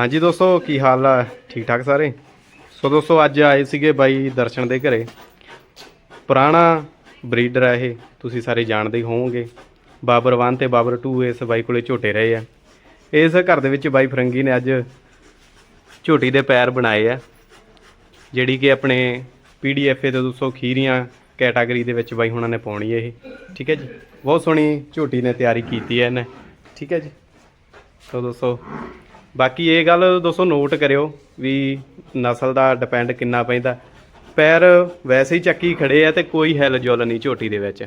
ਹਾਂਜੀ ਦੋਸਤੋ, ਕੀ ਹਾਲ ਆ? ਠੀਕ ਠਾਕ ਸਾਰੇ? ਸੋ ਦੋਸਤੋ, ਅੱਜ ਆਏ ਸੀਗੇ ਬਾਈ ਦਰਸ਼ਨ ਦੇ ਘਰੇ। ਪੁਰਾਣਾ ਬਰੀਡਰ ਆ ਇਹ, ਤੁਸੀਂ ਸਾਰੇ ਜਾਣਦੇ ਹੋਵੋਗੇ। ਬਾਬਰ 1 ਤੇ ਬਾਬਰ 2 ਇਸ ਬਾਈ ਕੋਲੇ ਝੋਟੇ ਰਹੇ ਆ। ਇਸ ਘਰ ਦੇ ਵਿੱਚ ਬਾਈ ਫਰੰਗੀ ਨੇ ਅੱਜ ਝੋਟੀ ਦੇ ਪੈਰ ਬਣਾਏ ਆ, ਜਿਹੜੀ ਕਿ ਆਪਣੇ ਪੀਡੀਐਫ ਤੇ ਦੋਸਤੋ ਖੀਰੀਆਂ ਕੈਟਾਗਰੀ ਦੇ ਵਿੱਚ ਬਾਈ ਹੁਣਾਂ ਨੇ ਪਾਉਣੀ ਹੈ ਇਹ। ਠੀਕ ਹੈ ਜੀ? ਬਹੁਤ ਸੋਹਣੀ ਝੋਟੀ ਨੇ ਤਿਆਰੀ ਕੀਤੀ ਹੈ ਇਹਨੇ। ਠੀਕ ਹੈ ਜੀ? ਸੋ ਦੋਸਤੋ ਬਾਕੀ ਇਹ ਗੱਲ ਦੋਸਤੋ ਨੋਟ ਕਰਿਓ ਵੀ ਨਸਲ ਦਾ ਡਿਪੈਂਡ ਕਿੰਨਾ ਪੈਂਦਾ। ਪੈਰ ਵੈਸੇ ਹੀ ਚੱਕੀ ਖੜੇ ਆ ਤੇ ਕੋਈ ਹਿਲ ਜੁਲ ਨਹੀਂ ਝੋਟੀ ਦੇ ਵਿੱਚ।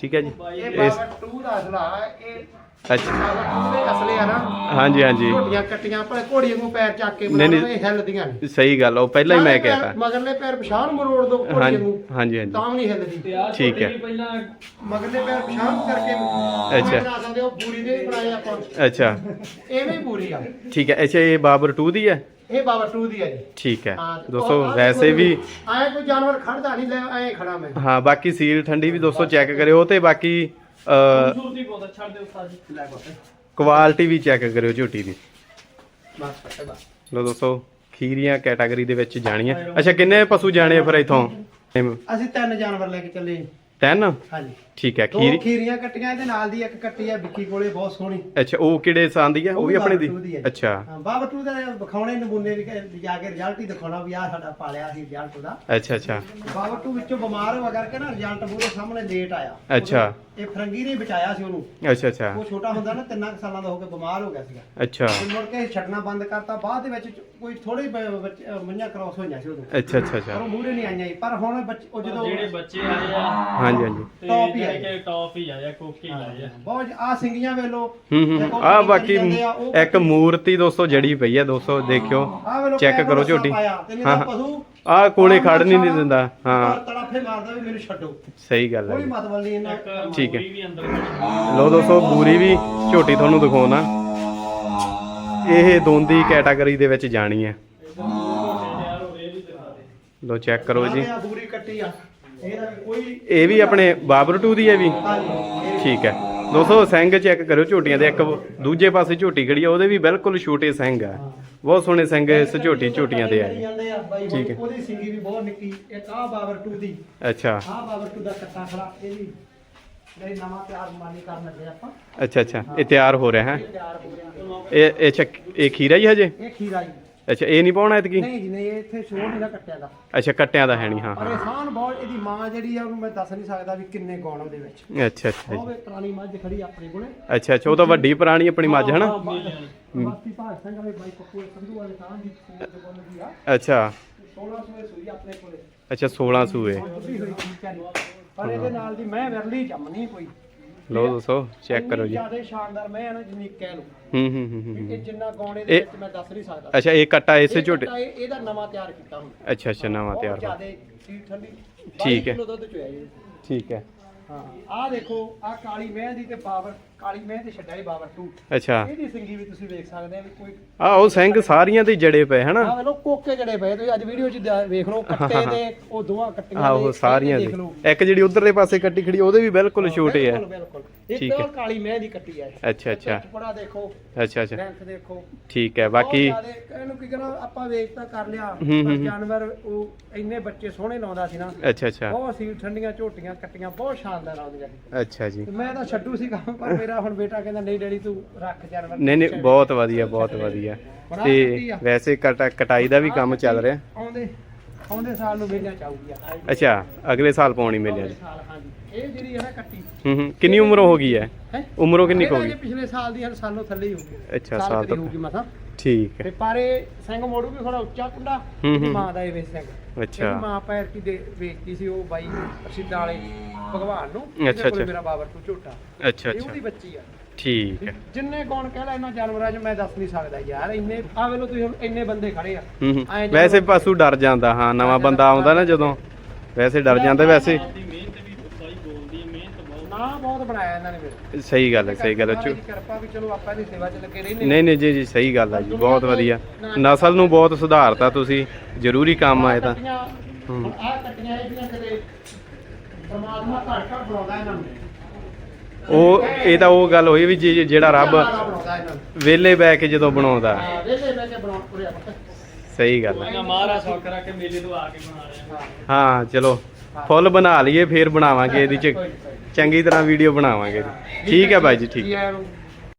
ਠੀਕ ਹੈ ਜੀ। ਇਹ ਇਸ ਬਾਬਾ 2 ਦਾ ਅਸਲਾ ਹੈ, ਇਹ ਅੱਛਾ। ਬਾਬਾ 2 ਦੇ ਅਸਲੇ ਆ ਨਾ। ਹਾਂਜੀ ਹਾਂਜੀ। ਝੋਟੀਆਂ ਕੱਟੀਆਂ ਪਰ ਘੋੜੀ ਨੂੰ ਪੈਰ ਚੱਕ ਕੇ ਨਹੀਂ, ਨਹੀਂ। ਬਣਾਉਣਾ ਇਹ ਹਿੱਲਦੀਆਂ ਨਹੀਂ। ਸਹੀ ਗੱਲ ਆ, ਉਹ ਪਹਿਲਾਂ ਹੀ ਮੈਂ ਸਾਰੇ ਪੈਰ- ਕਹਿਤਾ ਮਗਰਲੇ ਪੈਰ ਪਛਾਣ ਮਰੋੜ ਦੋ ਘੋੜੀ ਹਾਂਜੀ ਨੂੰ ਹਾਂਜੀ ਹਾਂਜੀ। ਤਾਂ ਵੀ ਨਹੀਂ ਹਿੱਲਦੀ। ਠੀਕ ਹੈ। ਮਗਰਲੇ ਪੈਰ ਪਛਾਣ ਕਰਕੇ ਅੱਛਾ। ਬਣਾ ਸਕਦੇ ਹੋ ਬੂਰੀ ਦੇ ਵੀ ਬਣਾਏ ਆਪਾਂ। ਅੱਛਾ। ਐਵੇਂ ਹੀ ਬੂਰੀ ਆ। ਠੀਕ ਹੈ ਅੱਛਾ ਇਹ ਬਾਬਰ 2 ਦੀ ਹੈ? ਇਹ ਬਾਬਾ 2 ਦੀ ਆ ਜੀ। ਠੀਕ ਹੈ। ਹਾਂ, ਦੋਸਤੋ ਉਹ ਆਹ ਵੈਸੇ ਦੇਖੋ ਵੀ ਐਂ ਕੋਈ ਜਾਨਵਰ ਖੜਦਾ ਨਹੀਂ ਲੈ ਐਂ ਖੜਾ ਮੈਂ। ਹਾਂ ਬਾਕੀ ਸੀਲ ਠੰਡੀ ਵੀ ਦੋਸਤੋ ਚੈੱਕ ਕਰਿਓ ਤੇ ਬਾਕੀ ਲੈ ਬਸ ਕੁਆਲਿਟੀ ਵੀ ਚੈੱਕ ਕਰਿਓ ਝੋਟੀ ਦੀ। ਬਸ ਬਸ ਲੋ ਦੋਸਤੋ ਖੀਰੀਆਂ ਕੈਟਾਗਰੀ ਦੇ ਵਿੱਚ ਜਾਣੀਆਂ। ਅੱਛਾ ਕਿੰਨੇ ਪਸ਼ੂ ਜਾਣੇ ਆ ਫਿਰ ਇਥੋਂ? ਅਸੀਂ ਤਿੰਨ ਜਾਨਵਰ ਲੈ ਕੇ ਚੱਲੇ। 10 ਹਾਂਜੀ। ਠੀਕ ਹੈ ਦੋ ਖੀਰੀ ਖੀਰੀਆਂ ਕੱਟੀਆਂ ਇਹਦੇ ਨਾਲ ਦੀ ਇੱਕ ਕੱਟੀ ਆ ਵਿੱਕੀ ਕੋਲੇ ਬਹੁਤ ਸੋਹਣੀ। ਅੱਛਾ ਉਹ ਕਿਹੜੇ ਸਾਂ ਦੀ ਹੈ ਉਹ ਵੀ ਆਪਣੇ ਦੀ? ਹੈ। ਅੱਛਾ। ਹਾਂ ਬਾਬਾ ਟੂ ਦਾ ਵਿਖਾਉਣੇ ਨਮੂਨੇ ਵੀ ਕਿ ਜਾ ਕੇ ਰਿਜ਼ਲਟ ਹੀ ਦਿਖਾਉਣਾ ਵੀ ਆ ਸਾਡਾ ਪਾਲਿਆ ਸੀ ਰਿਜ਼ਲਟ ਦਾ। ਅੱਛਾ ਅੱਛਾ। ਬਾਬਾ ਟੂ ਵਿੱਚੋਂ ਬਿਮਾਰ ਹੋ ਕਰਕੇ ਨਾ ਰਿਜ਼ਲਟ ਮੂਰੇ ਸਾਹਮਣੇ ਲੇਟ ਆਇਆ। ਅੱਛਾ। ਇਹ ਫਰੰਗੀ ਨੇ ਬਚਾਇਆ ਸੀ ਉਹਨੂੰ। ਅੱਛਾ ਅੱਛਾ। ਉਹ ਛੋਟਾ ਹੁੰਦਾ ਨਾ ਤਿੰਨਾਂ ਕੁ ਸਾਲਾਂ ਦਾ ਹੋ ਕੇ ਬਿਮਾਰ ਹੋ ਗਿਆ ਸੀਗਾ। ਅੱਛਾ। ਤੇ ਮੁੜ ਕੇ ਛੱਡਣਾ ਬੰਦ ਕਰਤਾ। ਬਾਅਦ ਦੇ ਵਿੱਚ ਕੋਈ ਥੋੜੀ ਮੰਨਿਆ ਕ੍ਰਾਸ ਹੋਈਆਂ ਸੀ ਉਦੋਂ ਅੱਛਾ ਅੱਛਾ ਪਰ ਅੱਛਾ ਉਹ ਮੂਰੇ ਨਹੀਂ ਆਈਆਂ ਸੀ। ਪਰ ਹੁਣ ਬੱਚ- ਉਹ ਜਦੋਂ ਜਿਹੜੇ ਬੱਚੇ ਆਏ ਆ ਹਾਂਜੀ ਹਾਂਜੀ। ਤੇ ਟੌਪ ਹੀ ਆਏ। ਕਿ ਟੌਪ ਹੀ ਆਏ ਆ ਕੋਕੇ ਹੀ ਆਏ ਆ ਬਹੁਤ ਆ ਸਿੰਗੀਆਂ ਵੇਲੋ ਹੂੰ ਹੂੰ ਆ ਬਾਕੀ ਇੱਕ ਮੂਰਤੀ ਦੋਸਤੋ ਜੜੀ ਪਈ ਹੈ ਦੋਸਤੋ ਦੇਖਿਓ। ਚੈੱਕ ਕਰੋ ਝੋਟੀ। ਹਾਂ ਆ ਕੋਲੇ ਖੜ ਨਹੀਂ ਨਹੀਂ ਦਿੰਦਾ ਹਾਂ ਤੜਾਫੇ ਮਾਰਦਾ ਵੀ ਮੈਨੂੰ ਛੱਡੋ। ਸਹੀ ਗੱਲ ਹੈ ਕੋਈ। ਮਤਲਬ ਨਹੀਂ ਇਹਨਾਂ ਠੀਕ ਹੈ। ਲੋ ਦੋਸਤੋ ਬੂਰੀ ਵੀ ਝੋਟੀ ਤੁਹਾਨੂੰ ਦਿਖਾਉਣਾ। ਇਹ ਦੋਂਦੀ ਕੈਟਾਗਰੀ ਦੇ ਵਿੱਚ ਜਾਣੀ ਹੈ। ਲੋ ਚੈੱਕ ਕਰੋ ਜੀ। ਬੂਰੀ ਕੱਟੀ ਆ। ਇਹਦਾ ਵੀ ਕੋਈ ਇਹ ਵੀ ਆਪਣੇ ਬਾਬਰ 2 ਦੀ ਹੈ ਵੀ? ਹਾਂਜੀ ਠੀਕ ਹੈ। ਦੋਸਤੋ ਸਿੰਘ ਚੈੱਕ ਕਰਿਓ ਝੋਟੀਆਂ ਦੇ। ਇੱਕ ਦੂਜੇ ਪਾਸੇ ਝੋਟੀ ਖੜੀ ਆ ਉਹਦੇ ਵੀ ਬਿਲਕੁਲ ਛੋਟੇ ਸਿੰਘ ਆ। ਬਹੁਤ ਸੋਹਣੇ ਸਿੰਘ ਇਸ ਝੋਟੀ ਝੋਟੀਆਂ ਦੇ ਆ ਠੀਕ ਹੈ। ਉਹਦੀ ਸਿੰਗੀ ਵੀ ਬਹੁਤ ਨਿੱਕੀ। ਇੱਕ ਆ ਬਾਬਰ 2 ਦੀ। ਅੱਛਾ। ਆ ਬਾਬਰ 2 ਦਾ ਕੱਟਾ ਖੜਾ ਇਹ ਵੀ ਨਹੀਂ ਨਵਾਂ ਤਿਆਰ ਮਾਨੀ ਕਰਨ ਲੱਗੇ ਆਪਾਂ। ਅੱਛਾ ਅੱਛਾ। ਇਹ ਤਿਆਰ ਹੋ ਰਿਹਾ ਹੈ? ਇਹ ਤਿਆਰ ਹੋ ਇਹ ਖੀਰਾ ਹੀ ਹਜੇ? ਇਹ ਖੀਰਾ ਜੀ ਅੱਛਾ ਇਹ ਨਹੀਂ ਪਾਉਣਾ ਇਤਕੀ ਨਹੀਂ ਜੀ ਨਹੀਂ ਇਹ ਇੱਥੇ ਸ਼ੋਰ ਨਹੀਂ ਨਾ ਕੱਟਿਆ ਦਾ। ਅੱਛਾ ਕੱਟਿਆਂ ਦਾ ਹੈ ਨਹੀਂ ਹਾਂ ਪਰ ਹਾਂ। ਇਹਸਾਨ ਬਹੁਤ ਇਹਦੀ ਮਾਂ ਜਿਹੜੀ ਆ ਉਹਨੂੰ ਮੈਂ ਦੱਸ ਨਹੀਂ ਸਕਦਾ ਵੀ ਕਿੰਨੇ ਗੌਣ ਉਹਦੇ ਵਿੱਚ। ਅੱਛਾ ਅੱਛਾ ਉਹ ਵੀ ਪੁਰਾਣੀ ਮੱਝ ਖੜੀ ਆਪਣੇ ਕੋਲੇ। ਅੱਛਾ ਅੱਛਾ ਉਹ ਤਾਂ ਵੱਡੀ ਪੁਰਾਣੀ ਆਪਣੀ ਮੱਝ ਹੈ ਨਾ ਬਾਕੀ ਭਾਗ ਸਿੰਘ ਵਾਲੇ ਬਾਈ ਪੱਪੂ ਸੰਧੂ ਵਾਲੇ ਤਾਂ ਦੀ ਸੂਈ ਦੇ ਬੋਲ ਦੀ ਆ। ਅੱਛਾ। 16 ਸੂਏ ਸੂਈ ਆਪਣੇ ਕੋਲੇ। ਅੱਛਾ 16 ਸੂਏ। ਬੁੱਢੀ ਹੋਈ ਪਰ ਇਹਦੇ ਨਾਲ ਦੀ ਮੈਂ ਵਿਰਲੀ ਜੰਮਣੀ ਕੋਈ। ਲੋ ਦੋਸਤੋ ਚੈੱਕ ਕਰੋ ਜੀ। ਜ਼ਿਆਦਾ ਸ਼ਾਨਦਾਰ ਮੈਂ ਆ ਨਾ ਜਿੰਨੀ ਕਹਿ ਲਓ ਹੂੰ ਹੂੰ ਹੂੰ ਇਹ ਜਿੰਨਾ ਗੌਣੇ ਦੇ ਵਿੱਚ ਮੈਂ ਦੱਸ ਨਹੀਂ ਸਕਦਾ। ਅੱਛਾ ਇਹ ਕੱਟਾ ਇਸੇ ਝੋਟੇ ਇਹਦਾ ਨਵਾਂ ਤਿਆਰ ਕੀਤਾ ਹੁਣ। ਅੱਛਾ ਅੱਛਾ ਨਵਾਂ ਤਿਆਰ ਜਿਆਦੇ ਠੰਡੀ ਠੀਕ ਹੈ। 22 ਕਿਲੋ ਦੁੱਧ ਚੋਇਆ ਜੀ। ਠੀਕ ਹੈ। ਹਾਂ। ਆਹ ਦੇਖੋ ਆਹ ਕਾਲੀ ਮਹਿ ਦੀ ਤੇ ਬਾਬਰ ਕਾਲੀ ਮਹਿ ਤੇ ਛੱਡਿਆ ਹੀ ਬਾਬਰ 2 ਅੱਛਾ। ਇਹਦੀ ਸਿੰਗੀ ਵੀ ਤੁਸੀਂ ਵੇਖ ਸਕਦੇ ਆ ਵੀ ਕੋਈ ਆ ਉਹ ਸਿੰਘ ਸਾਰੀਆਂ ਤੇ ਜੜੇ ਪਏ ਹਨਾ? ਆਹ ਵੇਲੋ ਕੋਕੇ ਜੜੇ ਪਏ ਤੁਸੀਂ ਅੱਜ ਵੀਡੀਓ 'ਚ ਦ- ਵੇਖ ਲਓ ਕੱਟੇ ਦੇ ਉਹ ਦੋਵਾਂ ਕੱਟੀਆਂ ਆਹੋ ਦੇ, ਸਾਰੀਆਂ ਦੀ। ਦੇਖ ਲਓ। ਇੱਕ ਜਿਹੜੀ ਉਧਰਲੇ ਪਾਸੇ ਕੱਟੀ ਖੜੀ ਉਹਦੇ ਵੀ ਬਿਲਕੁਲ ਛੋਟੇ ਆ। ਬਿਲਕੁਲ ਬਿਲਕੁਲ। ਠੀਕ ਹੈ। ਕਾਲੀ ਮਹਿ ਦੀ ਕੱਟੀ ਆ ਅੱਛਾ ਅੱਛਾ। ਚਪੜਾ ਦੇਖੋ ਅੱਛਾ ਅੱਛਾ। ਲੈਂਥ ਦੇਖੋ। ਠੀਕ ਹੈ ਬਾਕੀ ਇਹਨੂੰ ਕੀ ਕਰਾਂ ਆਪਾਂ ਵੇਖ ਤਾਂ ਕਰ ਲਿਆ ਹੂੰ, ਹੂੰ, ਪਰ ਹੂੰ। ਜਾਨਵਰ ਉਹ ਇੰਨੇ ਬੱਚੇ ਸੋਹਣੇ ਲਾਉਂਦਾ ਸੀ ਨਾ ਅੱਛਾ ਅੱਛਾ। ਬਹੁਤ ਸੀ ਠੰਡੀਆਂ ਝੋਟੀਆਂ ਕੱਟੀਆਂ ਬਹੁਤ ਸ਼ਾਨਦਾਰ ਆਉਂਦੀਆਂ ਸੀ ਅੱਛਾ ਜੀ। ਮੈਂ ਤਾਂ ਛੱਡੂ ਸੀ ਕੰਮ ਪਰ ਮੇਰਾ ਹੁਣ ਬੇਟਾ ਕਹਿੰਦਾ ਨਹੀਂ ਡੈਡੀ ਤੂੰ ਰੱਖ ਜਾਨਵਰ ਨਹੀਂ ਨਹੀਂ ਬਹੁਤ ਵਧੀਆ ਬਹੁਤ ਵਧੀਆ। ਤੇ ਵੈਸੇ ਕਟਾ ਕਟਾਈ ਦਾ ਵੀ ਕੰਮ ਚੱਲ ਰਿਹਾ। ਆਉਂਦੇ। ਆਉਂਦੇ ਸਾਲ ਨੂੰ ਵੇਲਿਆ ਚਾਹੂਗੀ ਅੱਛਾ ਅਗਲੇ ਸਾਲ ਪਾਉਣੀ ਮੇਲਿਆਂ ਦੀ ਸਾਲ ਹਾਂਜੀ। ਇਹ ਜਿਹੜੀ ਹੈ ਨਾ ਕੱਟੀ। ਹੂੰ ਹੂੰ। ਕਿੰਨੀ ਉਮਰ ਹੋ ਗਈ ਹੈ? ਹੈ? ਉਮਰੋਂ ਕਿੰਨੀ ਕੁ ਹੋ ਗਈ? ਪਿਛਲੇ ਸਾਲ ਦੀ ਹਨ ਸਾਲੋਂ ਥੱਲੇ ਹੀ ਹੋਊਗੀ ਅੱਛਾ, ਸਾਲ ਤੋਂ। ਹੋਊਗੀ ਮਸਾਂ। ਠੀਕ ਤੇ ਹੈ ਪਾਰੇ ਸਿੰਘ ਮੋੜੂ ਵੀ ਥੋੜਾ ਉੱਚਾ ਕੁੰਡਾ ਹੂੰ, ਇਹਦੀ ਹੂੰ। ਮਾਂ ਦਾ ਇਹ ਸਿੰਘ। ਅੱਛਾ। ਇਹਦੀ ਮਾਂ ਪੈਰ ਕੀ ਦੇ ਵੇਚਦੀ ਸੀ ਉਹ ਬਾਈ ਪ੍ਰਸਿੱਧ ਵਾਲੇ ਭਗਵਾਨ ਨੂੰ ਅੱਛਾ, ਇਹਦੇ ਕੋਲ ਅੱਛਾ। ਮੇਰਾ ਬਾਬਰ ਤੋਂ ਝੋਟਾ। ਅੱਛਾ ਇਹ ਅੱਛਾ। ਉਹਦੀ ਬੱਚੀ ਆ। ਠੀਕ ਹੈ। ਜਿੰਨੇ ਕੌਣ ਕਹਿ ਲੈ ਇਹਨਾਂ ਜਾਨਵਰਾਂ 'ਚ ਮੈਂ ਦੱਸ ਨਹੀਂ ਸਕਦਾ ਯਾਰ। ਇੰਨੇ ਆ ਵੇਲੋ ਤੁਸੀਂ ਹੁਣ ਇੰਨੇ ਬੰਦੇ ਖੜੇ ਆ। ਹੂੰ ਹੂੰ। ਐਂ ਜਦੋਂ- ਵੈਸੇ ਪਸ਼ੂ ਡਰ ਜਾਂਦਾ ਹਾਂ ਨਵਾਂ ਬੰਦਾ ਆਉਂਦਾ ਨਾ ਜਦੋਂ। ਵੈਸੇ ਡਰ ਜਾਂਦਾ ਵੈਸੇ। ਨਾ ਬਹੁਤ ਬਣਾਇਆ ਇਹਨਾਂ ਨੇ ਸਹੀ ਗੱਲ ਹੈ ਸਹੀ ਗੱਲ ਹੈ। ਮਹਾਰਾਜ ਚੁ- ਦੀ ਕਿਰਪਾ ਵੀ ਚਲੋ ਆਪਾਂ ਦੀ ਸੇਵਾ 'ਚ ਲੱਗੇ ਰਹਿੰਦੇ ਨਹੀਂ ਨਹੀਂ ਜੀ ਜੀ ਸਹੀ ਗੱਲ ਹੈ ਜੀ ਬਹੁਤ ਵਧੀਆ। ਨਸਲ ਨੂੰ ਬਹੁਤ ਸੁਧਾਰਤਾ ਤੁਸੀਂ ਜ਼ਰੂਰੀ ਕੰਮ ਆਏ ਤਾਂ। ਹੂੰ। ਹੁਣ ਆਹ ਕੱਟੀਆਂ ਇਹਦੀਆਂ ਕਿਤੇ ਪਰਮਾਤਮਾ ਘਰ ਘਰ ਬਣਾਉਂਦਾ ਇਹਨਾਂ ਨੂੰ। ਉਹ ਇਹ ਤਾਂ ਉਹ ਗੱਲ ਹੋਈ ਵੀ ਜੇ- ਜਿਹੜਾ ਰੱਬ ਵਿਹਲੇ ਬੈ ਕੇ ਜਦੋਂ ਬਣਾਉਂਦਾ। ਹਾਂ ਵੇਲੇ ਮੈਂ ਕੇ ਬਣਾਉਣ ਪੂਰੇ ਸਹੀ ਗੱਲ ਹੈ ਮੈਂ ਮਾਰਾ ਸੌਕ ਰੱਖ ਕੇ ਮੇਲੇ ਤੋਂ ਆ ਕੇ ਬਣਾ ਲਿਆ ਹਾਂ ਚਲੋ ਫੁੱਲ ਬਣਾ ਲਈਏ ਫੇਰ ਬਣਾਵਾਂਗੇ ਇਹਦੀ ਚ। ਚੰਗੀ ਤਰ੍ਹਾਂ ਵੀਡੀਓ ਬਣਾਵਾਂਗੇ ਠੀਕ ਹੈ ਬਾਈ ਜੀ ਠੀਕ। ਆਇਆ ਨੂੰ